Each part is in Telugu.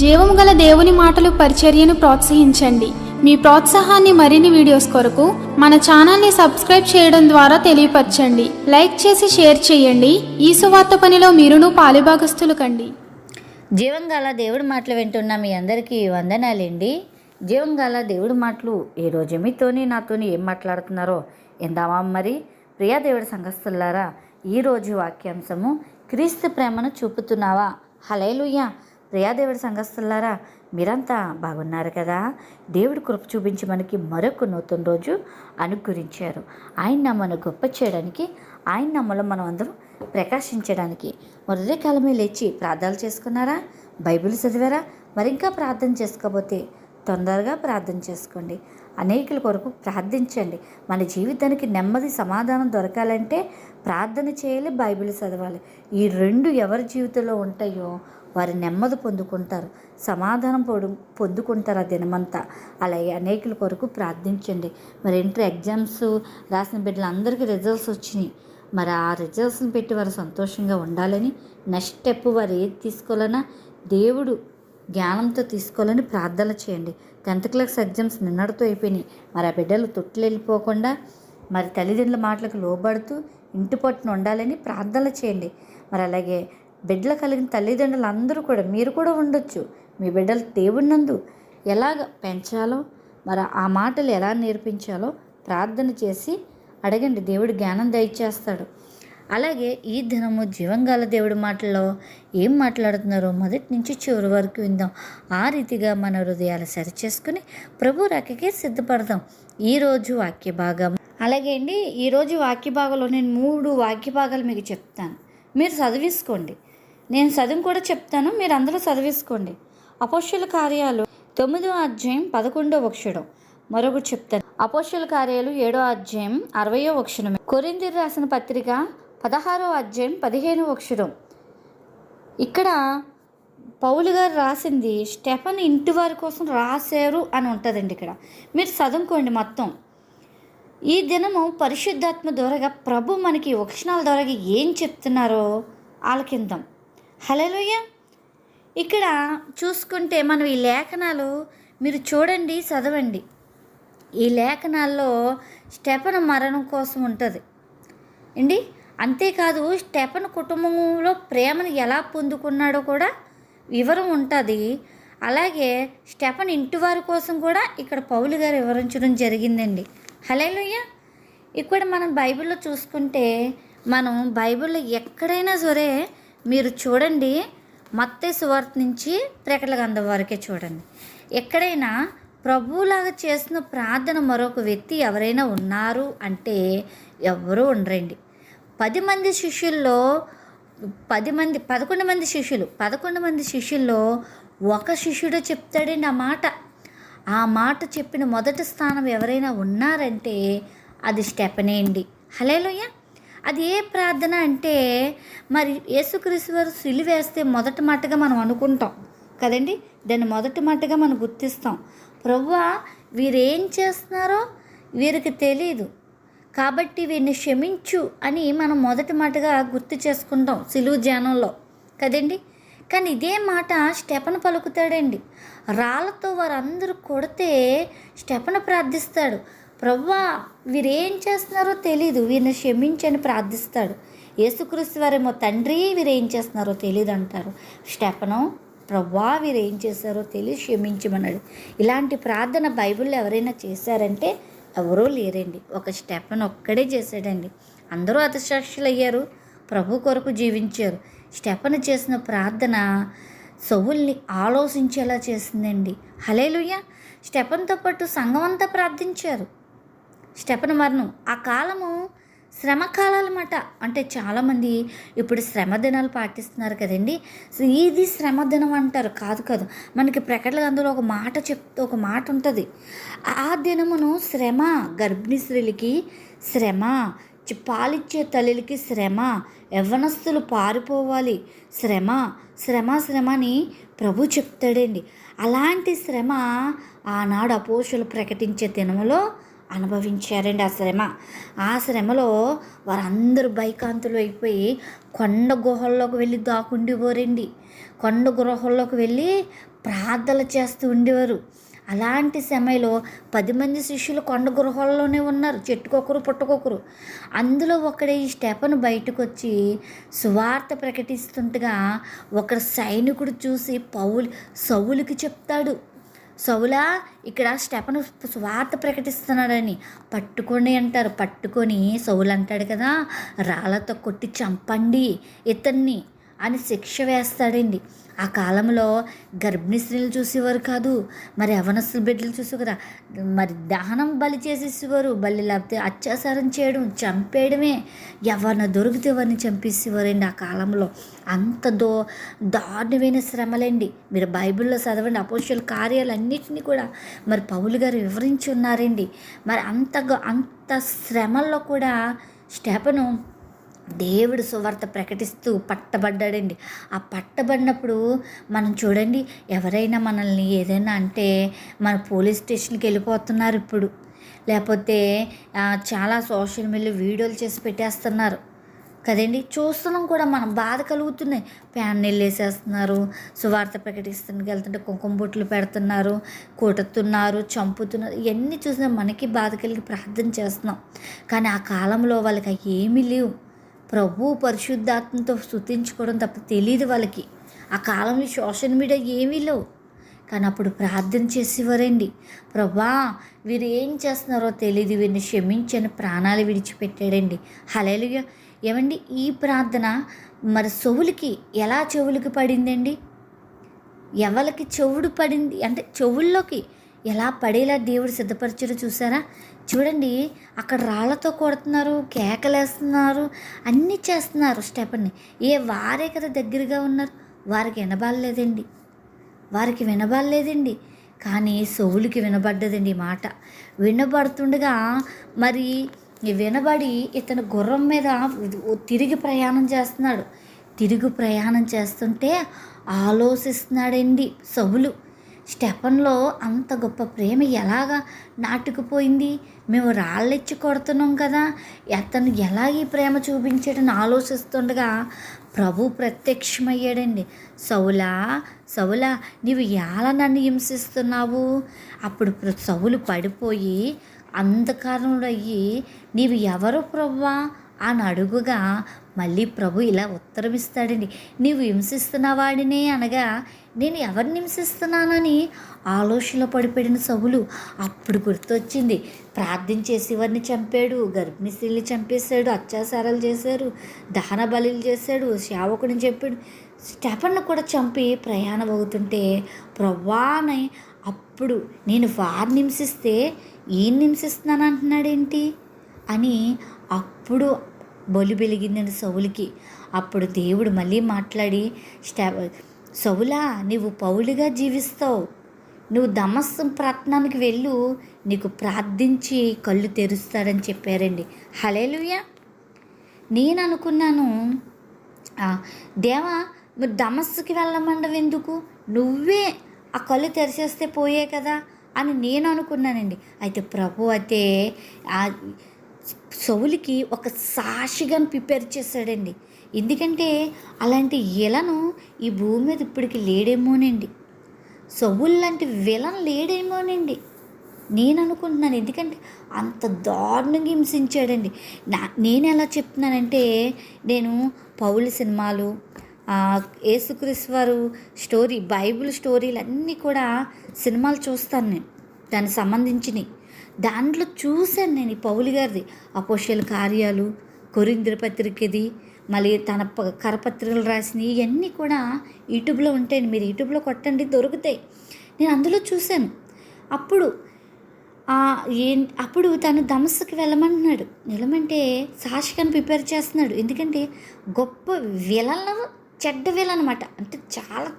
జీవం గల దేవుని మాటలు పరిచర్యను ప్రోత్సహించండి. మీ ప్రోత్సాహాన్ని మరిన్ని వీడియోస్ కొరకు మన ఛానల్ని సబ్స్క్రైబ్ చేయడం ద్వారా తెలియపరచండి. లైక్ చేసి షేర్ చేయండి. ఈ సువార్త పనిలో మీరును పాలుభాగస్తులు కండి. జీవం గల దేవుడి మాటలు వింటున్న మీ అందరికీ వందనాలండి. జీవం గల దేవుడి మాటలు ఏ రోజు మీతోని నాతోని ఏం మాట్లాడుతున్నారో ఎందామా మరి? ప్రియా దేవుడి సంఘస్థులారా ఈరోజు వాక్యాంశము క్రీస్తు ప్రేమను చూపుతున్నావా? హలేలుయ్యా ప్రియాదేవుడి సంఘస్థులారా మీరంతా బాగున్నారు కదా? దేవుడి కృప చూపించి మనకి మరొక నూతన రోజు అనుగ్రహించారు. ఆయన నమ్మను గొప్ప చేయడానికి ఆయన నమ్మలో మనం అందరం ప్రకాశించడానికి. మొదటి కాలమే లేచి ప్రార్థనలు చేసుకున్నారా? బైబిల్ చదివారా? మరి ఇంకా ప్రార్థన చేసుకోకపోతే తొందరగా ప్రార్థన చేసుకోండి. అనేకుల కొరకు ప్రార్థించండి. మన జీవితానికి నెమ్మది సమాధానం దొరకాలంటే ప్రార్థన చేయాలి బైబిల్ చదవాలి. ఈ రెండు ఎవరి జీవితంలో ఉంటాయో వారు నెమ్మది పొందుకుంటారు. సమాధానం పొడు పొందుకుంటారు ఆ దినమంతా. అలాగే అనేకుల కొరకు ప్రార్థించండి. మరి ఇంటర్ ఎగ్జామ్స్ రాసిన బిడ్డలందరికీ రిజల్ట్స్ వచ్చినాయి. మరి ఆ రిజల్ట్స్ని పెట్టి వారు సంతోషంగా ఉండాలని నెక్స్ట్ స్టెప్ వారు ఏది తీసుకోవాలన్నా దేవుడు జ్ఞానంతో తీసుకోవాలని ప్రార్థన చేయండి. టెన్త్ క్లాస్ ఎగ్జామ్స్ నిన్నటితో అయిపోయినాయి. మరి ఆ బిడ్డలు తొట్లు వెళ్ళిపోకుండా మరి తల్లిదండ్రుల మాటలకు లోబడుతూ ఇంటి పట్టున ఉండాలని ప్రార్థన చేయండి. మరి అలాగే బిడ్డలు కలిగిన తల్లిదండ్రులు అందరూ కూడా మీరు కూడా ఉండొచ్చు. మీ బిడ్డలు దేవుడి నందు ఎలాగ పెంచాలో మరి ఆ మాటలు ఎలా నేర్పించాలో ప్రార్థన చేసి అడగండి. దేవుడు జ్ఞానం దయచేస్తాడు. అలాగే ఈ దినము జీవంగాల దేవుడి మాటల్లో ఏం మాట్లాడుతున్నారో మొదటి నుంచి చివరి వరకు విందాం. ఆ రీతిగా మన హృదయాలు సరిచేసుకుని ప్రభు రకకే సిద్ధపడదాం. ఈరోజు వాక్య భాగం. అలాగే అండి ఈరోజు వాక్య భాగంలో నేను మూడు వాక్య భాగాలు మీకు చెప్తాను. మీరు చదివేసుకోండి. నేను చదువు కూడా చెప్తాను మీరు అందరూ చదివేసుకోండి. అపోషల కార్యాలు తొమ్మిదో అధ్యాయం పదకొండో వక్షడం. మరొకటి చెప్తాను. అపోషల కార్యాలు ఏడో అధ్యాయం అరవయో వక్షణమే కొరిందిరి రాసిన పత్రిక పదహారో అధ్యాయం పదిహేనో అక్షరం ఇక్కడ పౌలు గారు రాసింది స్టెఫన్ ఇంటి వారి కోసం రాశారు అని ఉంటుందండి ఇక్కడ. మీరు చదువుకోండి మొత్తం. ఈ దినము పరిశుద్ధాత్మ ద్వారాగా ప్రభు మనకి వక్షణాల ద్వారాగా ఏం చెప్తున్నారో ఆలకిందాం హలోయ ఇక్కడ చూసుకుంటే మనం ఈ లేఖనాలు మీరు చూడండి చదవండి. ఈ లేఖనాల్లో స్టెఫన్ మరణం కోసం ఉంటుంది. అండి అంతేకాదు స్టెఫన్ కుటుంబంలో ప్రేమను ఎలా పొందుకున్నాడో కూడా వివరం ఉంటుంది. అలాగే స్టెఫన్ ఇంటి వారి కోసం కూడా ఇక్కడ పౌలు గారు వివరించడం జరిగిందండి. హలేలుయ్య ఇక్కడ మనం బైబిల్లో చూసుకుంటే మనం బైబిల్లో ఎక్కడైనా సరే మీరు చూడండి మత్తే సువార్త నుంచి ప్రకటన గంధం వరకే చూడండి. ఎక్కడైనా ప్రభువులాగా చేసిన ప్రార్థన మరొక వ్యక్తి ఎవరైనా ఉన్నారు అంటే ఎవరూ ఉండరండి. పది మంది శిష్యుల్లో పది మంది పదకొండు మంది శిష్యులు పదకొండు మంది శిష్యుల్లో ఒక శిష్యుడు చెప్తాడండి ఆ మాట. ఆ మాట చెప్పిన మొదటి స్థానం ఎవరైనా ఉన్నారంటే అది స్టెపనే అండి హలేలోయ్యా అది ఏ ప్రార్థన అంటే మరి యేసుక్రీస్తు వారు సిలివేస్తే మొదటి మాటగా మనం అనుకుంటాం కదండి? దాన్ని మొదటి మాటగా మనం గుర్తిస్తాం. ప్రవ్వా వీరేం చేస్తున్నారో వీరికి తెలియదు కాబట్టి వీరిని క్షమించు అని మనం మొదటి మాటగా గుర్తు చేసుకుంటాం సిలువు ధ్యానంలో. కదండి? కానీ ఇదే మాట స్టెపన పలుకుతాడండి. రాళ్ళతో వారందరూ కొడితే స్టెపన ప్రార్థిస్తాడు. ప్రవ్వా వీరేం చేస్తున్నారో తెలీదు. వీరిని క్షమించని ప్రార్థిస్తాడు. యేసుక్రీస్తు వారేమో తండ్రి వీరేం చేస్తున్నారో తెలియదు అంటారు స్టెపను ప్రవ్వా వీరేం చేశారో తెలియదు క్షమించమన్నాడు. ఇలాంటి ప్రార్థన బైబిల్లో ఎవరైనా చేశారంటే ఎవరూ లేరండి. ఒక స్టెపన్ ఒక్కడే చేశాడండి. అందరూ అతిసాక్షులు అయ్యారు ప్రభు కొరకు జీవించారు. స్టెపన్ చేసిన ప్రార్థన సవుల్ని ఆలోచించేలా చేసిందండి. హలేలుయ్య స్టెపన్తో పాటు సంఘం అంతా ప్రార్థించారు. స్టెపన్ మరణం ఆ కాలము శ్రమ కాలాలన్నమాట అంటే చాలామంది ఇప్పుడు శ్రమ దినాలు పాటిస్తున్నారు కదండి. ఇది శ్రమ దినం అంటారు. కాదు కాదు. మనకి ప్రకటన అందులో ఒక మాట చెప్తే ఒక మాట ఉంటుంది. ఆ దినమును శ్రమ గర్భిణీ స్త్రీలకి శ్రమ చి- పాలిచ్చే తల్లికి శ్రమ యవ్వనస్తులు పారిపోవాలి. శ్రమ శ్రమ శ్రమ అని ప్రభు చెప్తాడండి. అలాంటి శ్రమ ఆనాడు అపోషలు ప్రకటించే దినములో అనుభవించారండి ఆ శ్రమ. ఆ శ్రమలో వారందరూ భయకాంతులు అయిపోయి కొండ గుహల్లోకి వెళ్ళి దాక్కుండిపోరండి కొండ గుహల్లోకి వెళ్ళి ప్రార్థనలు చేస్తూ ఉండేవారు. అలాంటి సమయంలో పది మంది శిష్యులు కొండ గృహాల్లోనే ఉన్నారు చెట్టుకొకరు పుట్టకొకరు. అందులో ఒకడే ఈ స్టెఫన్ బయటకు వచ్చి సువార్త ప్రకటిస్తుండగా ఒకరు సైనికుడు చూసి పౌలు సౌలుకి చెప్తాడు సౌలా ఇక్కడ స్టెపను స్వార్థ ప్రకటిస్తున్నాడని. పట్టుకొని అంటారు. పట్టుకొని సౌలు అంటాడు కదా రాళ్ళతో కొట్టి చంపండి. ఇతన్ని అని శిక్ష వేస్తాడండి. ఆ కాలంలో గర్భిణీ స్త్రీలు చూసేవారు కాదు మరి అవనస్తుల బిడ్డలు చూసేవారు కదా. మరి దహనం బలి చేసేసేవారు బలి లేకపోతే అత్యాచారం చేయడం చంపేయడమే ఎవరిని దొరికితే వారిని చంపేసేవారండి ఆ కాలంలో. అంత దో దారుణమైన శ్రమలండి. మీరు బైబిల్లో చదవండి అపోషల కార్యాలన్నింటినీ కూడా మరి పౌలు గారు వివరించి ఉన్నారండి. మరి అంత అంత శ్రమల్లో కూడా స్టెపను దేవుడు సువార్త ప్రకటిస్తూ పట్టబడ్డాడండి. ఆ పట్టబడినప్పుడు మనం చూడండి ఎవరైనా మనల్ని ఏదైనా అంటే మన పోలీస్ స్టేషన్కి వెళ్ళిపోతున్నారు ఇప్పుడు. లేకపోతే చాలా సోషల్ మీడియా వీడియోలు చేసి పెట్టేస్తున్నారు. కదండి? చూస్తున్నాం కూడా మనం. బాధ కలుగుతున్నాయి ప్యాన్ వేసేస్తున్నారు సువార్త ప్రకటిస్తున్న వెళ్తుంటే కుంకుమ బొట్లు పెడుతున్నారు కొడుతున్నారు చంపుతున్నారు. ఇవన్నీ చూసినా మనకి బాధ కలిగి ప్రార్థన చేస్తున్నాం. కానీ ఆ కాలంలో వాళ్ళకి ఏమీ లేవు. ప్రభు పరిశుద్ధాత్మతో స్థుతించుకోవడం తప్ప తెలియదు వాళ్ళకి. ఆ కాలంలో సోషల్ మీడియా ఏమీ లేవు. కానీ అప్పుడు ప్రార్థన చేసేవారండి. ప్రభా వీరు ఏం చేస్తున్నారో తెలియదు వీరిని క్షమించని ప్రాణాలు విడిచిపెట్టాడండి. హలేలుగా ఏమండి ఈ ప్రార్థన మరి చెవులకి ఎలా చెవులకి పడిందండి? ఎవరికి చెవుడు పడింది? అంటే చెవుల్లోకి ఎలా పడేలా దేవుడు సిద్ధపరిచారో చూసారా? చూడండి అక్కడ రాళ్ళతో కొడుతున్నారు కేకలేస్తున్నారు అన్నీ చేస్తున్నారు స్టెపన్ని ఏ వారే కదా దగ్గరగా ఉన్నారు. వారికి వినబాలేదండి వారికి వినబాలేదండి కానీ సౌలుకి వినబడ్డదండి మాట. వినబడుతుండగా మరి వినబడి ఇతను గుర్రం మీద తిరిగి ప్రయాణం చేస్తున్నాడు. తిరుగు ప్రయాణం చేస్తుంటే ఆలోచిస్తున్నాడండి సవులు స్టెఫన్లో అంత గొప్ప ప్రేమ ఎలాగా నాటుకుపోయింది? మేము రాళ్ళెచ్చి కొడుతున్నాం కదా. అతను ఎలా ఈ ప్రేమ చూపించాడని ఆలోచిస్తుండగా ప్రభు ప్రత్యక్షమయ్యాడండి. సౌలా సౌలా నీవు ఎలా నన్ను హింసిస్తున్నావు? అప్పుడు సవులు సౌలు పడిపోయి అంధకారంలో అయ్యి నీవు ఎవరు ప్రభువా అని అడుగుగా మళ్ళీ ప్రభు ఇలా ఉత్తరమిస్తాడండి. నీవు హింసిస్తున్న వాడినే అనగా నేను ఎవరిని హింసిస్తున్నానని ఆలోచనలో పడిపోయిన సవులు అప్పుడు గుర్తొచ్చింది. ప్రార్థన చేసి వారిని చంపాడు గర్భిణీ స్త్రీని చంపేశాడు అత్యాచారాలు చేశారు దహన బలులు చేశాడు సేవకుడిని చెప్పాడు స్టెఫన్ను కూడా చంపి ప్రయాణం అవుతుంటే ప్రవ్వాని అప్పుడు నేను వారిని హింసిస్తే ఏం హింసిస్తున్నాను అంటున్నాడేంటి? అని అప్పుడు బొలి వెలిగిందని సౌలుకి అప్పుడు దేవుడు మళ్ళీ మాట్లాడి స్టా సౌలా నీవు పౌలుగా జీవిస్తావు. నువ్వు దమస్సు పట్టణానికి వెళ్ళు. నీకు ప్రార్థించి కళ్ళు తెరుస్తాడని చెప్పారండి. హలేలుయా నేను అనుకున్నాను దేవా మరి దమస్సుకి వెళ్ళమండవు ఎందుకు? నువ్వే ఆ కళ్ళు తెరిచేస్తే పోయే కదా అని నేను అనుకున్నానండి. అయితే ప్రభు అయితే సౌలికి ఒక సాక్షిగా ప్రిపేర్ చేశాడండి. ఎందుకంటే అలాంటి ఇలను ఈ భూమి మీద ఇప్పటికి లేడేమోనండి. సౌలు లాంటి విలన్ లేడేమోనండి. నేను అనుకుంటున్నాను ఎందుకంటే అంత దారుణంగా హింసించాడండి. నా నేను ఎలా చెప్తున్నానంటే నేను పౌలు సినిమాలు ఆ, వారు స్టోరీ బైబిల్ స్టోరీలు అన్నీ కూడా సినిమాలు చూస్తాను నేను. దానికి సంబంధించినవి దాంట్లో చూశాను నేను ఈ పౌలు గారిది. అపోషల కార్యాలు కొరింద్ర పత్రికది మళ్ళీ తన ప- కరపత్రికలు రాసినవి ఇవన్నీ కూడా యూట్యూబ్లో ఉంటాయండి. మీరు యూట్యూబ్లో కొట్టండి దొరుకుతాయి. నేను అందులో చూశాను. అప్పుడు ఏ అప్పుడు తను దమస్సుకి వెళ్ళమంటున్నాడు. వెళ్ళమంటే సాక్షికను ప్రిపేర్ చేస్తున్నాడు. ఎందుకంటే గొప్ప విలన్ చెడ్డ విలన్ అనమాట అంటే చాలా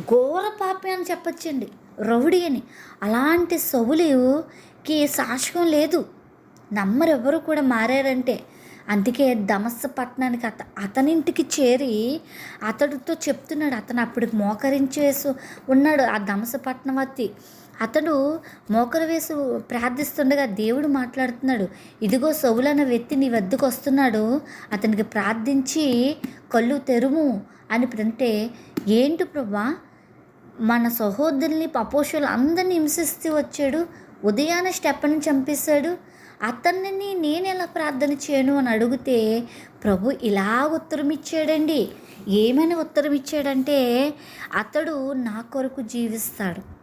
ఘోర పాపి అని చెప్పొచ్చండి. రౌడీ అని. అలాంటి కి సాక్ష్యం లేదు. నమ్మరెవరు కూడా మారారంటే. అందుకే దమస్స పట్టణానికి అత అతనింటికి చేరి అతడితో చెప్తున్నాడు. అతను అప్పుడు మోకరించేసి ఉన్నాడు ఆ దమస పట్టణవతి అతడు మోకరు వేసి ప్రార్థిస్తుండగా దేవుడు మాట్లాడుతున్నాడు. ఇదిగో సవులన్న వ్యక్తి నీ వద్దకు వస్తున్నాడు. అతనికి ప్రార్థించి కళ్ళు తెరుము అని అంటే ఏంటి ప్రభా? మన సహోదరుల్ని పపోషులు అందరిని హింసిస్తూ వచ్చాడు. ఉదయాన స్టెప్పని చంపేశాడు. అతన్ని నేను ఎలా ప్రార్థన చేయను అని అడిగితే ప్రభు ఇలా ఉత్తరం ఇచ్చాడండి ఏమైనా ఉత్తరం ఇచ్చాడంటే అతడు నా కొరకు జీవిస్తాడు.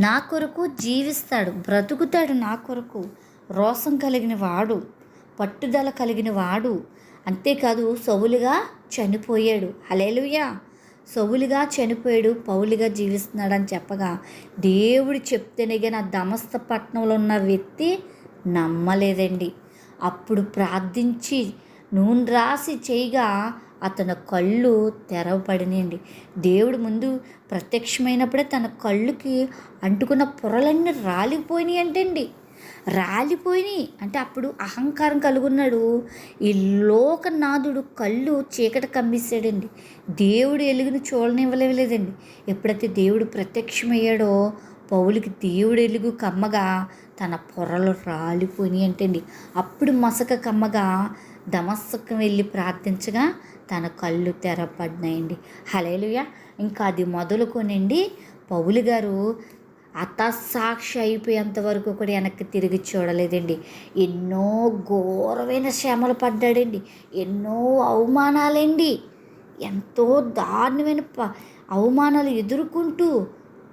నా కొరకు జీవిస్తాడు. బ్రతుకుతాడు నా కొరకు. రోసం కలిగిన వాడు పట్టుదల కలిగిన వాడు అంతేకాదు సవులుగా చనిపోయాడు. హలేలుయా సవులుగా చనిపోయాడు పౌలుగా జీవిస్తున్నాడని చెప్పగా దేవుడు చెప్తేనే కానీ ఆ దమస్త పట్టణంలో ఉన్న వ్యక్తి నమ్మలేదండి. అప్పుడు ప్రార్థించి నూనె రాసి చేయగా అతని కళ్ళు తెరవబడినండి దేవుడు ముందు ప్రత్యక్షమైనప్పుడే తన కళ్ళుకి అంటుకున్న పొరలన్నీ రాలిపోయినాయి అంటండి రాలిపోయినాయి. అంటే అప్పుడు అహంకారం కలుగున్నాడు. ఈ లోకనాథుడు కళ్ళు చీకటి కమ్మిస్తాడండి. దేవుడు ఎలుగును చూడనివ్వలేదండి. ఎప్పుడైతే దేవుడు ప్రత్యక్షమయ్యాడో పౌలికి దేవుడు ఎలుగు కమ్మగా తన పొరలు రాలిపోయినాయి అంటండి. అప్పుడు మసక కమ్మగా దమస్సకం వెళ్ళి ప్రార్థించగా తన కళ్ళు తెరపడినాయండి. హలేలుయ ఇంకా అది మొదలుకొనండి. పౌలు గారు అతసాక్షి అయిపోయేంత వరకు కూడా వెనక్కి తిరిగి చూడలేదండి. ఎన్నో ఘోరమైన శ్రమలు పడ్డాడండి. ఎన్నో అవమానాలండి. ఎంతో దారుణమైన ప అవమానాలు ఎదుర్కొంటూ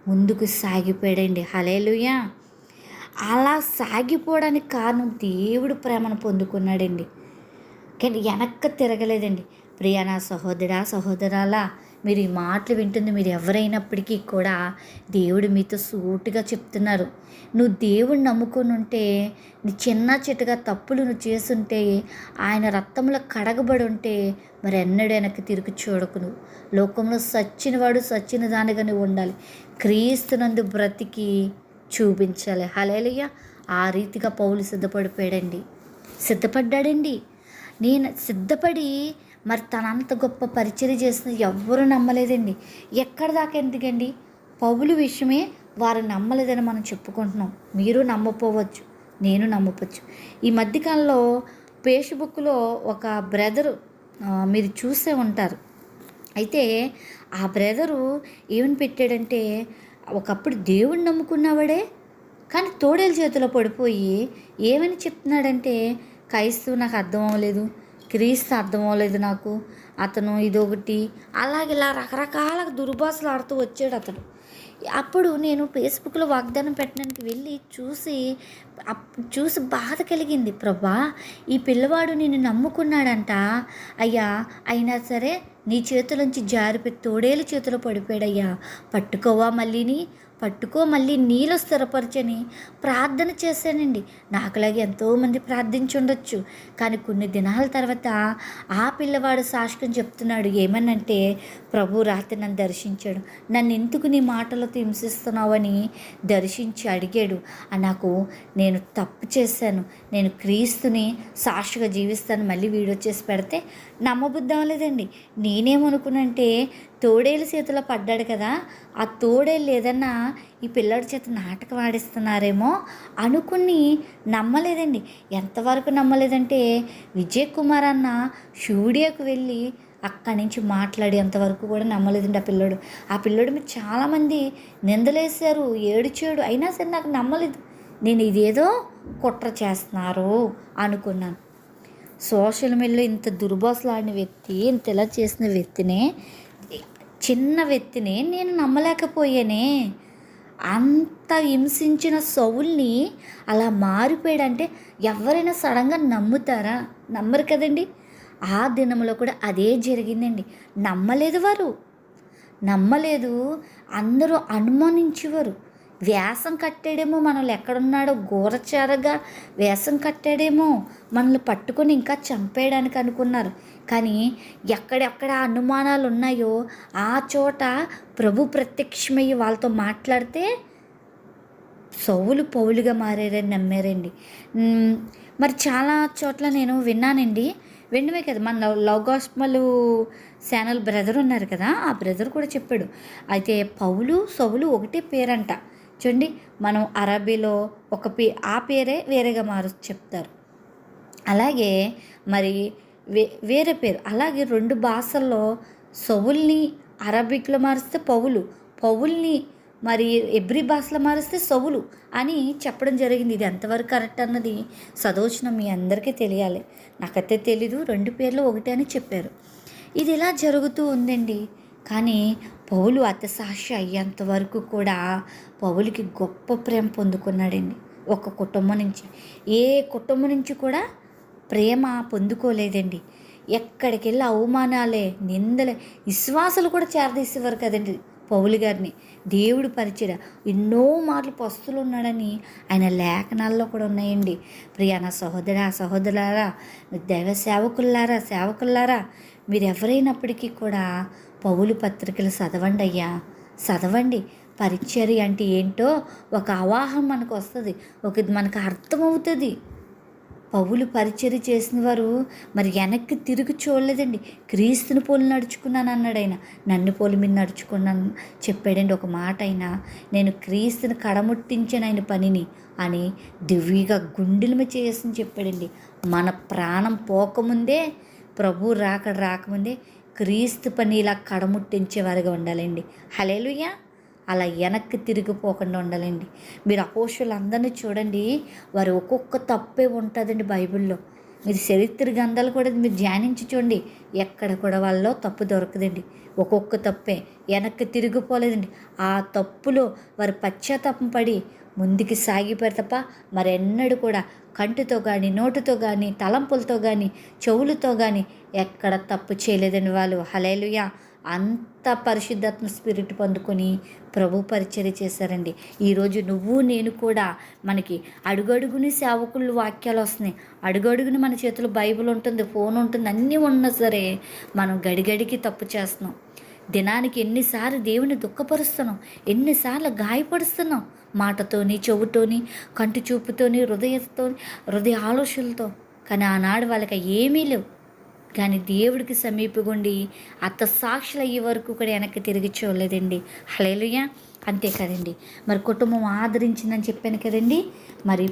ముందుకు సాగిపోయాడండి. హలేలుయా అలా సాగిపోవడానికి కారణం దేవుడు ప్రేమను పొందుకున్నాడండి. కానీ వెనక్కి తిరగలేదండి. ప్రియా నా సహోదరా సహోదరాలా మీరు ఈ మాటలు వింటుంది మీరు ఎవరైనప్పటికీ కూడా దేవుడు మీతో సూటుగా చెప్తున్నారు. నువ్వు దేవుడిని నమ్ముకొని ఉంటే నీ చిన్న చిట్టుగా తప్పులు నువ్వు చేసుంటే ఆయన రక్తంలో కడగబడి ఉంటే మరి ఎన్నడూ వెనక్కి తిరిగి చూడకు నువ్వు. లోకంలో సచ్చినవాడు సచ్చిన దానిగా నువ్వు ఉండాలి. క్రీస్తునందు బ్రతికి చూపించాలి. హలేలయ్య ఆ రీతిగా పౌలు సిద్ధపడిపోయాడండి. సిద్ధపడ్డాడండి. నేను సిద్ధపడి మరి తనంత గొప్ప పరిచయం చేసిన ఎవ్వరూ నమ్మలేదండి. ఎక్కడ దాకా ఎందుకండి? పౌలు విషయమే వారు నమ్మలేదని మనం చెప్పుకుంటున్నాం. మీరు నమ్మపోవచ్చు నేను నమ్మపోవచ్చు. ఈ మధ్యకాలంలో ఫేస్బుక్లో ఒక బ్రదరు మీరు చూసే ఉంటారు. అయితే ఆ బ్రదరు ఏమని పెట్టాడంటే ఒకప్పుడు దేవుణ్ణి నమ్ముకున్నవాడే కానీ తోడేల చేతిలో పడిపోయి ఏమని చెప్తున్నాడంటే క్రైస్తవు నాకు అర్థం అవ్వలేదు. క్రీస్తు అర్థం అవ్వలేదు నాకు. అతను ఇదొకటి అలాగే ఇలా రకరకాల దుర్భాషలు ఆడుతూ వచ్చాడు అతడు అప్పుడు నేను ఫేస్బుక్లో వాగ్దానం పెట్టడానికి వెళ్ళి చూసి అప్- చూసి బాధ కలిగింది. ప్రభా ఈ పిల్లవాడు నేను నమ్ముకున్నాడంట. అయ్యా అయినా సరే నీ చేతులోంచి జారిపోయి తోడేలు చేతిలో పడిపోయాడయ్యా. పట్టుకోవా మళ్ళీని? పట్టుకో మళ్ళీ నీలో స్థిరపరచని ప్రార్థన చేశానండి. నాకులాగే ఎంతోమంది ప్రార్థించి ఉండొచ్చు కానీ కొన్ని దినాల తర్వాత ఆ పిల్లవాడు సాక్షికం చెప్తున్నాడు. ఏమనంటే ప్రభు రాత్రి నన్ను దర్శించాడు. నన్ను ఎందుకు నీ మాటలతో హింసిస్తున్నావని దర్శించి అడిగాడు. నాకు నేను తప్పు చేశాను. నేను క్రీస్తుని సాక్షిగా జీవిస్తాను. మళ్ళీ వీడియో చేసి పెడితే నమ్మబుద్ధం లేదండి నేనేమనుకున్నంటే తోడేలు చేతిలో పడ్డాడు కదా. ఆ తోడేలు ఏదన్నా ఈ పిల్లడి చేత నాటకం ఆడిస్తున్నారేమో అనుకుని నమ్మలేదండి. ఎంతవరకు నమ్మలేదంటే విజయ్ కుమార్ అన్న స్టూడియోకి వెళ్ళి అక్కడి నుంచి మాట్లాడేంతవరకు కూడా నమ్మలేదండి ఆ పిల్లోడు. ఆ పిల్లోడు మీద చాలామంది నిందలేశారు ఏడుచేడు. అయినా సరే నాకు నమ్మలేదు. నేను ఇదేదో కుట్ర చేస్తున్నారు అనుకున్నాను. సోషల్ మీడియాలో ఇంత దుర్భాషలాడిన వ్యక్తి ఇంత ఇలా చేసిన వ్యక్తినే చిన్న వ్యక్తిని నేను నమ్మలేకపోయానే. అంత హింసించిన సౌల్ని అలా మారిపోయాడంటే ఎవరైనా సడన్గా నమ్ముతారా? నమ్మరు కదండి. ఆ దినంలో కూడా అదే జరిగిందండి. నమ్మలేదు వారు. నమ్మలేదు. అందరూ అనుమానించేవారు. వేసం కట్టాడేమో మనల్ని ఎక్కడున్నాడో గోరచారగా వేసం కట్టాడేమో మనల్ని పట్టుకొని ఇంకా చంపేయడానికి అనుకున్నారు. కానీ ఎక్కడెక్కడ అనుమానాలు ఉన్నాయో ఆ చోట ప్రభు ప్రత్యక్షమయ్యి వాళ్ళతో మాట్లాడితే సౌలు పౌలుగా మారారని నమ్మారండి. మరి చాలా చోట్ల నేను విన్నానండి. విన్నమే కదా మన love love gospel channel brother ఉన్నారు కదా ఆ బ్రదర్ కూడా చెప్పాడు. అయితే పౌలు సౌలు ఒకటే పేరంట. చూడండి మనం అరబీలో ఒక పే ఆ పేరే వేరేగా మారు చెప్తారు. అలాగే మరి వే వేరే పేరు. అలాగే రెండు భాషల్లో సవుల్ని అరబిక్లో మారిస్తే పౌలు పౌల్ని మరి ఎబ్రి భాషలో మారిస్తే సవులు అని చెప్పడం జరిగింది. ఇది ఎంతవరకు కరెక్ట్ అన్నది సదోచనం మీ అందరికీ తెలియాలి. నాకైతే తెలీదు రెండు పేర్లు ఒకటే అని చెప్పారు. ఇది ఇలా జరుగుతూ ఉందండి. కానీ పౌలు అతసాక్షి అయ్యేంత వరకు కూడా పౌలుకి గొప్ప ప్రేమ పొందుకున్నాడండి. ఒక కుటుంబం నుంచి ఏ కుటుంబం నుంచి కూడా ప్రేమ పొందుకోలేదండి. ఎక్కడికి వెళ్ళి అవమానాలే నిందలే విశ్వాసాలు కూడా చేరదీసేవారు కదండి పౌలు గారిని. దేవుడు పరిచయ ఎన్నో మాటలు పస్తులు ఉన్నాడని ఆయన లేఖనాల్లో కూడా ఉన్నాయండి. ప్రియా నా సహోదర సహోదరులారా దైవ సేవకుల్లారా సేవకుల్లారా మీరు ఎవరైనప్పటికీ కూడా పౌలు పత్రికలు చదవండి అయ్యా చదవండి. పరిచర్య అంటే ఏంటో ఒక అవాహం మనకు వస్తుంది ఒక మనకు అర్థమవుతుంది. పౌలు పరిచర్య చేసిన వారు మరి వెనక్కి తిరిగి చూడలేదండి. క్రీస్తుని పోలి నడుచుకున్నాను అన్నాడు ఆయన. నన్ను పోలి మీద నడుచుకున్నాను చెప్పాడండి ఒక మాట అయినా నేను క్రీస్తుని కడముట్టించాను ఆయన పనిని అని దివ్యగా గుండెల మీద చేసి చెప్పాడండి. మన ప్రాణం పోకముందే ప్రభు రాకడ రాకముందే క్రీస్తు పని ఇలా కడముట్టించేవారుగా ఉండాలండి. హలేలుయ్యా అలా వెనక్కి తిరిగిపోకుండా ఉండాలండి. మీరు అపోషులందరినీ చూడండి. వారు ఒక్కొక్క తప్పే ఉంటుందండి బైబిల్లో. మీరు చరిత్ర గ్రంథాలు కూడా మీరు ధ్యానించి చూడండి. ఎక్కడ కూడా వాళ్ళలో తప్పు దొరకదండి. ఒక్కొక్క తప్పే వెనక్కి తిరిగిపోలేదండి ఆ తప్పులో వారు పశ్చాత్తాపం పడి ముందుకి సాగిపోయారు తప్ప మరెన్నడూ కూడా కంటితో కానీ నోటితో కానీ తలంపులతో కానీ చెవులతో కానీ ఎక్కడ తప్పు చేయలేదండి వాళ్ళు. హలేలుయా అంత పరిశుద్ధాత్మ స్పిరిట్ పొందుకొని ప్రభు పరిచర్య చేశారండి. ఈరోజు నువ్వు నేను కూడా మనకి అడుగడుగుని సేవకులు వాక్యాలు వస్తున్నాయి. అడుగడుగుని మన చేతిలో బైబిల్ ఉంటుంది ఫోన్ ఉంటుంది అన్నీ ఉన్నా సరే మనం గడిగడికి తప్పు చేస్తున్నాం. దినానికి ఎన్నిసార్లు దేవుని దుఃఖపరుస్తున్నాం ఎన్నిసార్లు గాయపరుస్తున్నాం మాటతోని చెవుతోని కంటి చూపుతోని హృదయంతో హృదయ ఆలోచనలతో. కానీ ఆనాడు వాళ్ళకి ఏమీ లేవు. కానీ దేవుడికి సమీపగుండి అత్త సాక్షులు అయ్యే వరకు కూడా వెనక్కి తిరిగి చూడలేదండి. హలేలుయ అంతే కదండి. మరి కుటుంబం ఆదరించిందని చెప్పాను కదండి. మరి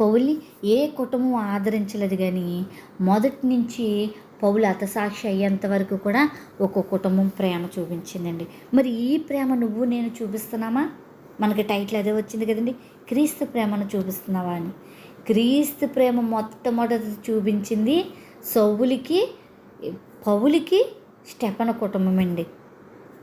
పౌల్ని ఏ కుటుంబం ఆదరించలేదు కానీ మొదటి నుంచి పౌలు అతసాక్షి అయ్యేంత వరకు కూడా ఒక కుటుంబం ప్రేమ చూపించిందండి. మరి ఈ ప్రేమ నువ్వు నేను చూపిస్తున్నామా? మనకి టైటిల్ అదే వచ్చింది కదండి. క్రీస్తు ప్రేమను చూపిస్తున్నావా అని. క్రీస్తు ప్రేమ మొట్టమొదటి చూపించింది సౌవులికి పౌలికి స్టెపన కుటుంబం అండి.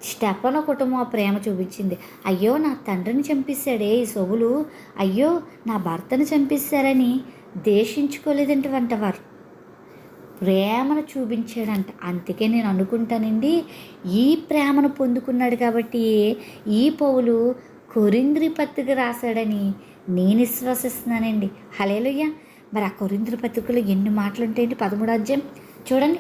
స్టెపన కుటుంబం ఆ ప్రేమ చూపించింది. అయ్యో నా తండ్రిని చంపేశాడే ఈ సొగులు అయ్యో నా భర్తను చంపేశారని దేశించుకోలేదంటే వంటవారు ప్రేమను చూపించాడంట. అందుకే నేను అనుకుంటానండి ఈ ప్రేమను పొందుకున్నాడు కాబట్టి ఈ పౌలు కొరింద్రి పత్రిక రాశాడని నేను విశ్వసిస్తున్నానండి. హలేలుయ్యా మరి ఆ కొరింద్రి పత్రికలో ఎన్ని మాటలు ఉంటాయండి పదమూడు అధ్యాయం. చూడండి.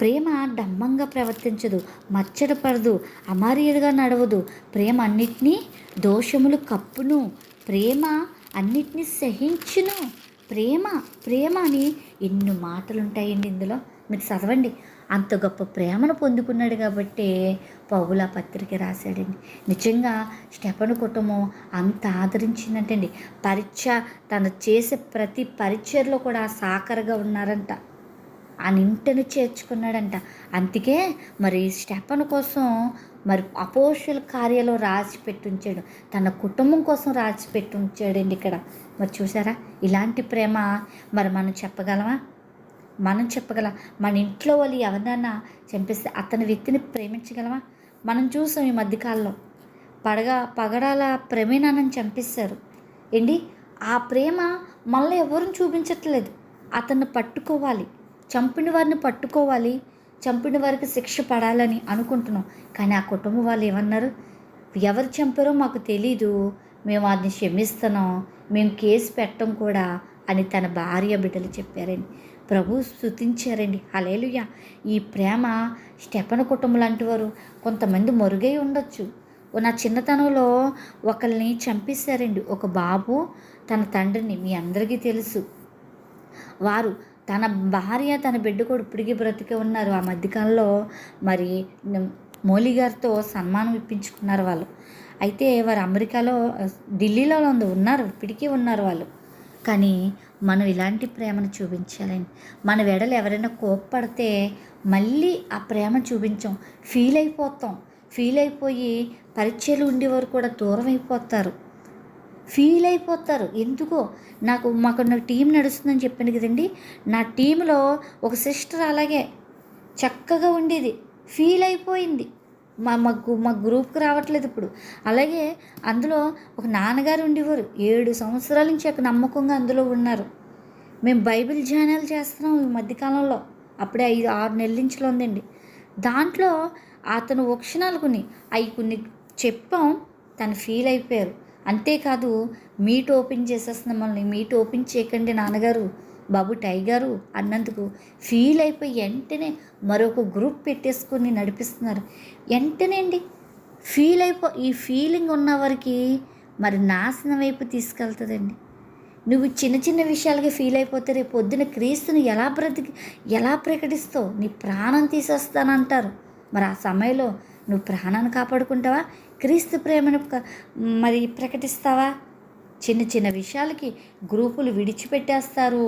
ప్రేమ డమ్మంగా ప్రవర్తించదు మచ్చడపడదు అమర్యాదగా నడవదు. ప్రేమ అన్నిటినీ దోషములు కప్పును. ప్రేమ అన్నిటినీ సహించును. ప్రేమ ప్రేమ అని ఎన్ని మాటలు ఉంటాయండి ఇందులో? మీరు చదవండి. అంత గొప్ప ప్రేమను పొందుకున్నాడు కాబట్టి పౌల పత్రిక రాశాడండి. నిజంగా స్టెపను కుటుంబం అంత ఆదరించిందంటండి. పరీక్ష తను చేసే ప్రతి పరిచయలో కూడా సాకరగా ఉన్నారంట. ఆ ఇంటిని చేర్చుకున్నాడంట. అందుకే మరి స్టెపన్ కోసం మరి అపోషుల కార్యాలు రాసి పెట్టుంచాడు తన కుటుంబం కోసం రాసి పెట్టుంచాడండి ఇక్కడ. మరి చూసారా? ఇలాంటి ప్రేమ మరి మనం చెప్పగలమా? మనం చెప్పగలం. మన ఇంట్లో వాళ్ళు ఎవరినైనా చంపిస్తే అతని వ్యక్తిని ప్రేమించగలమా? మనం చూసాం ఈ మధ్యకాలంలో. పడగ పగడాల ప్రమేణాన్ని చంపిస్తారు ఏంటి? ఆ ప్రేమ మళ్ళీ ఎవరిని చూపించట్లేదు? అతన్ని పట్టుకోవాలి. చంపిన వారిని పట్టుకోవాలి. చంపిన వారికి శిక్ష పడాలని అనుకుంటున్నాం. కానీ ఆ కుటుంబం వాళ్ళు ఏమన్నారు? ఎవరు చంపారో మాకు తెలీదు. మేము వారిని క్షమిస్తున్నాం. మేము కేసు పెట్టం కూడా అని తన భార్య బిడ్డలు చెప్పారండి ప్రభు స్తుతించారండి. అలేలుయ ఈ ప్రేమ స్టెపన కుటుంబం లాంటి వారు కొంతమంది మరుగై ఉండొచ్చు. నా చిన్నతనంలో ఒకరిని చంపేశారండి. ఒక బాబు తన తండ్రిని మీ అందరికీ తెలుసు. వారు తన భార్య తన బిడ్డ కూడా ఇప్పటికీ బ్రతికే ఉన్నారు. ఆ మధ్యకాలంలో మరి మోలి గారితో సన్మానం ఇప్పించుకున్నారు వాళ్ళు. అయితే వారు అమెరికాలో ఢిల్లీలో ఉంది ఉన్నారు. ఇప్పటికీ ఉన్నారు వాళ్ళు. కానీ మనం ఇలాంటి ప్రేమను చూపించాలని. మన వెడలు ఎవరైనా కోప్పడితే మళ్ళీ ఆ ప్రేమ చూపించాం. ఫీల్ అయిపోతాం. ఫీల్ అయిపోయి పరీక్షలు ఉండేవారు కూడా దూరం అయిపోతారు. ఫీల్ అయిపోతారు. ఎందుకో? నాకు మాకు నా టీం నడుస్తుందని చెప్పాను కదండి. నా టీంలో ఒక సిస్టర్ అలాగే చక్కగా ఉండేది. ఫీల్ అయిపోయింది. మా మా మా గ్రూప్కి రావట్లేదు ఇప్పుడు. అలాగే అందులో ఒక నాన్నగారు ఉండేవారు. ఏడు సంవత్సరాల నుంచి ఒక నమ్మకంగా అందులో ఉన్నారు. మేము బైబిల్ ధ్యానాలు చేస్తున్నాం ఈ మధ్యకాలంలో అప్పుడే ఐదు ఆరు నెలల నుంచిలో ఉందండి. దాంట్లో అతను వక్షణాలు కొన్ని అవి కొన్ని చెప్పాం తను ఫీల్ అయిపోయారు. అంతేకాదు మీట్ ఓపెన్ చేసేస్తున్నాం మమ్మల్ని మీట్ ఓపెన్ చేయకండి నాన్నగారు. బాబు టైగరు అన్నందుకు ఫీల్ అయిపోయి వెంటనే మరొక గ్రూప్ పెట్టేసుకుని నడిపిస్తున్నారు. వెంటనే అండి ఫీల్ అయిపో ఈ ఫీలింగ్ ఉన్న వారికి మరి నాశనం వైపు తీసుకెళ్తుందండి. నువ్వు చిన్న చిన్న విషయాలకి ఫీల్ అయిపోతే రేపు పొద్దున క్రీస్తుని ఎలా బ్రతికి ఎలా ప్రకటిస్తావు? నీ ప్రాణం తీసేస్తానంటారు. మరి ఆ సమయంలో నువ్వు ప్రాణాన్ని కాపాడుకుంటావా? క్రీస్తు ప్రేమను మరి ప్రకటిస్తావా? చిన్న చిన్న విషయాలకి గ్రూపులు విడిచిపెట్టేస్తారు.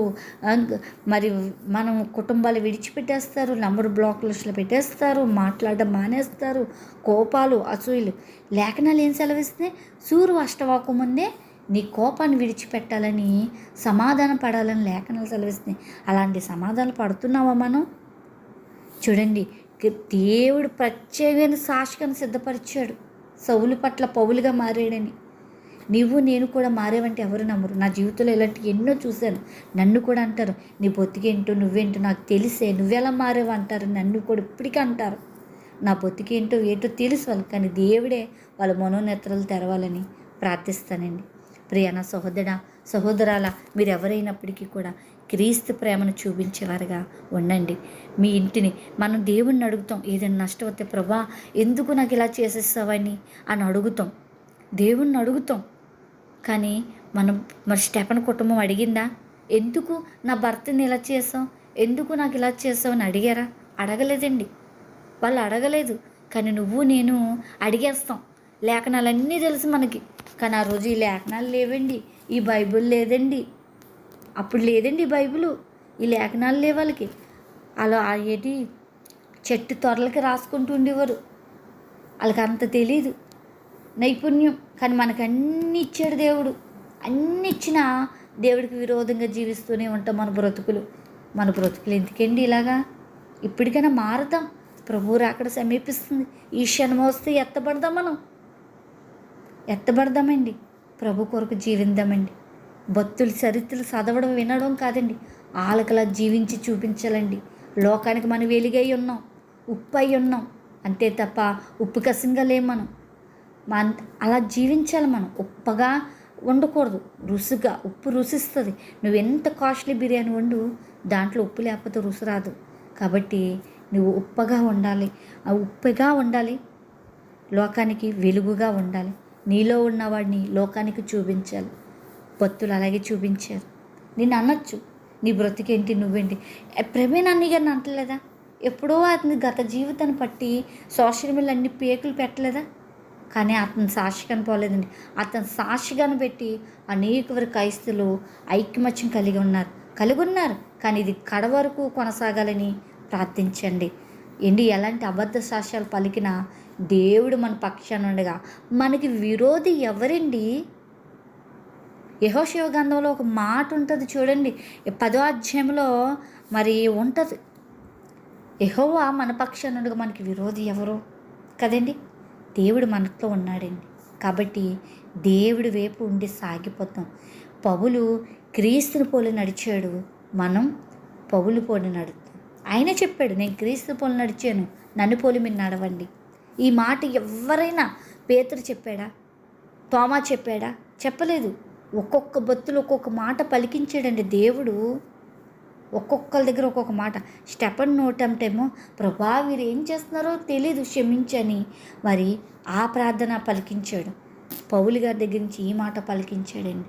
మరి మనం కుటుంబాలు విడిచిపెట్టేస్తారు. నంబర్ బ్లాక్ లిస్టులు పెట్టేస్తారు. మాట్లాడడం మానేస్తారు. కోపాలు అసూయలు. లేఖనాలు ఏం సెలవిస్తున్నాయి సూర్యు అష్టవాకు ముందే నీ కోపాన్ని విడిచిపెట్టాలని సమాధానం పడాలని లేఖనాలు సెలవిస్తున్నాయి అలాంటి సమాధానాలు పడుతున్నావా మనం? చూడండి దేవుడు ప్రత్యేకమైన సాక్షికను సిద్ధపరిచాడు. సౌలు పట్ల పౌలుగా మారాడని. నీవు నేను కూడా మారేవంటే ఎవరు నమ్మరు. నా జీవితంలో ఇలాంటి ఎన్నో చూశాను. నన్ను కూడా అంటారు. నీ బొత్తికేంటో నువ్వేంటో నాకు తెలిసే నువ్వెలా మారేవు అంటారు. నన్ను కూడా ఇప్పటికీ అంటారు. నా బొత్తికేంటో ఏంటో తెలుసు వాళ్ళు కానీ దేవుడే వాళ్ళ మనోనేత్రాలు తెరవాలని ప్రార్థిస్తానండి. ప్రియాణ సహోదర సహోదరాల మీరు ఎవరైనప్పటికీ కూడా క్రీస్తు ప్రేమను చూపించేవారుగా ఉండండి. మీ ఇంటిని మనం దేవుణ్ణి అడుగుతాం. ఏదైనా నష్టం వస్తే ప్రభా ఎందుకు నాకు ఇలా చేసేస్తావని అని అడుగుతాం. దేవుణ్ణి అడుగుతాం. కానీ మనం మరి స్టెఫన్ కుటుంబం అడిగిందా? ఎందుకు నా భర్తని ఇలా చేసావు ఎందుకు నాకు ఇలా చేసావు అని అడిగారా? అడగలేదండి. వాళ్ళు అడగలేదు. కానీ నువ్వు నేను అడిగేస్తాం. లేఖనాలన్నీ తెలుసు మనకి. కానీ ఆ రోజు ఈ లేఖనాలు లేవండి. ఈ బైబిల్ లేదండి. అప్పుడు లేదండి ఈ బైబిల్. ఈ లేఖనాలు లేవు వాళ్ళకి. అలా ఏంటి చెట్టు త్వరలకి రాసుకుంటూ ఉండేవారు. వాళ్ళకి అంత తెలీదు. నైపుణ్యం. కానీ మనకు అన్ని ఇచ్చాడు దేవుడు. అన్ని ఇచ్చినా దేవుడికి విరోధంగా జీవిస్తూనే ఉంటాం మన బ్రతుకులు. మన బ్రతుకులు ఎందుకండి ఇలాగా? ఇప్పటికైనా మారుతాం. ప్రభువు అక్కడ సమీపిస్తుంది. ఈ క్షణం వస్తే ఎత్తబడదాం మనం. ఎత్తబడదామండి. ప్రభు కొరకు జీవిందామండి. భక్తులు చరిత్రలు చదవడం వినడం కాదండి. ఆలకలా జీవించి చూపించాలండి. లోకానికి మనం వెలుగై ఉన్నాం. ఉప్పు అయి ఉన్నాం. అంతే తప్ప ఉప్పు కసింగా లేం మనం. మన అలా జీవించాలి మనం. ఉప్పగా వండకూడదు. రుసుగా ఉప్పు రుసిస్తుంది. నువ్వు ఎంత కాస్ట్లీ బిర్యానీ వండు దాంట్లో ఉప్పు లేకపోతే రుసు రాదు. కాబట్టి నువ్వు ఉప్పగా ఉండాలి ఆ ఉప్పగా ఉండాలి లోకానికి వెలుగుగా ఉండాలి నీలో ఉన్నవాడిని లోకానికి చూపించాలి. భక్తులు అలాగే చూపించారు. నేను అనొచ్చు. నీ బ్రతికేంటి నువ్వేంటి? ప్రవీణ్ అన్ని గారిని అంటలేదా? ఎప్పుడో అతని గత జీవితాన్ని పట్టి సోషల్ మీడియా అన్ని పేకులు పెట్టలేదా? కానీ అతను సాక్షి పోలేదండి. అతను సాక్షిగాను పెట్టి అనేక వరకు క్రైస్తులు ఐక్యమత్యం కలిగి ఉన్నారు. కలిగి ఉన్నారు. కానీ ఇది కడ వరకు కొనసాగాలని ప్రార్థించండి. ఏంటి? ఎలాంటి అబద్ధ సాక్ష్యాలు పలికినా దేవుడు మన పక్షాన ఉండగా మనకి విరోధి ఎవరండి? యహోశివ గంధంలో ఒక మాట ఉంటుంది చూడండి. పదో అధ్యాయంలో మరి ఉంటుంది. యహోవా మన పక్షాన ఉండగా మనకి విరోధి ఎవరు? కదండి? దేవుడు మనతో ఉన్నాడండి. కాబట్టి దేవుడి వైపు ఉండి సాగిపోతాం. పౌలు క్రీస్తుని పోలి నడిచాడు. మనం పౌలు పోలి నడుతాం. ఆయన చెప్పాడు నేను క్రీస్తు పోలి నడిచాను. నన్ను పోలి మీరు నడవండి. ఈ మాట ఎవరైనా పేతురు చెప్పాడా? తోమా చెప్పాడా? చెప్పలేదు. ఒక్కొక్క బొత్తులు ఒక్కొక్క మాట పలికించాడండి దేవుడు. ఒక్కొక్కరి దగ్గర ఒక్కొక్క మాట. స్టెపన్ నోటంటేమో ప్రభా వీరు ఏం చేస్తున్నారో తెలియదు క్షమించని. మరి ఆ ప్రార్థన పలికించాడు. పౌలు గారి దగ్గర నుంచి ఈ మాట పలికించాడండి.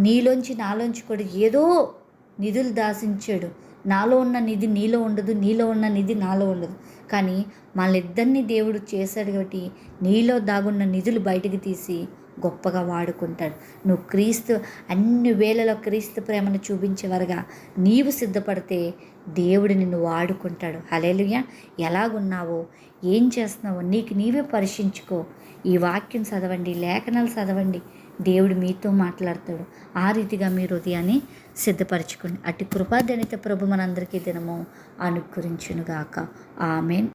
నీలోంచి నాలోంచి కూడా ఏదో నిధులు దాసించాడు. నాలో ఉన్న నిధి నీలో ఉండదు నీలో ఉన్న నిధి నాలో ఉండదు. కానీ వాళ్ళిద్దరిని దేవుడు చేశాడు కాబట్టి నీలో దాగున్న నిధులు బయటికి తీసి గొప్పగా వాడుకుంటాడు. నువ్వు క్రీస్తు అన్ని వేళలో క్రీస్తు ప్రేమను చూపించేవారుగా. నీవు సిద్ధపడితే దేవుడు నిన్ను వాడుకుంటాడు. హలేలుయ ఎలాగున్నావో? ఏం చేస్తున్నావో? నీకు నీవే పరీక్షించుకో ఈ వాక్యం చదవండి లేఖనాలు చదవండి. దేవుడు మీతో మాట్లాడతాడు. ఆ రీతిగా మీ హృదయాన్ని సిద్ధపరచుకోండి. అటు కృపాదనిత ప్రభు మనందరికీ దినము అనుకరించునుగాక ఆమెన్.